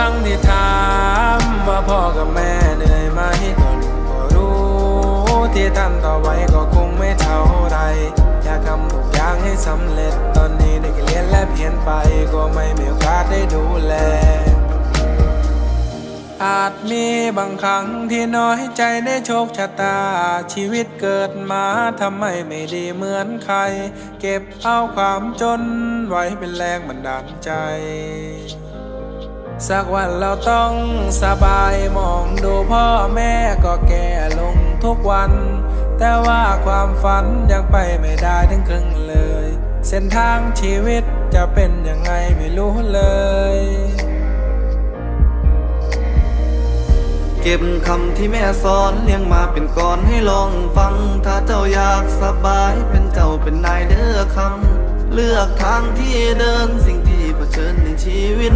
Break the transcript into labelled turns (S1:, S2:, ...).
S1: ครั้งที่ถามว่าพ่อกับแม่เหนื่อยไหมก็ลูกก็รู้ ที่ท่านต่อไว้ก็คงไม่เท่าไร อยากทำทุกอย่างให้สำเร็จตอนนี้ได้เรียนและเพียนไปก็ไม่มีโอกาสได้ดูแล อาจมีบางครั้งที่น้อยใจในโชคชะตา ชีวิตเกิดมาทำไมไม่ดีเหมือนใคร เก็บเอาความจนไว้เป็นแรงบันดาลใจ สักวันเราต้องสบายมองดูพ่อแม่ก็แก่ลงทุกวัน แต่ว่าความฝันยังไปไม่ได้ถึงครึ่งเลย เส้นทางชีวิตจะเป็นยังไงไม่รู้เลย
S2: เก็บคำที่แม่สอนเลี้ยงมาเป็นก่อนให้ลองฟัง ถ้าเจ้าอยากสบายเป็นเจ้าเป็นนายเด้อคำเลือกทางที่เดินสิ่งที่เผชิญในชีวิต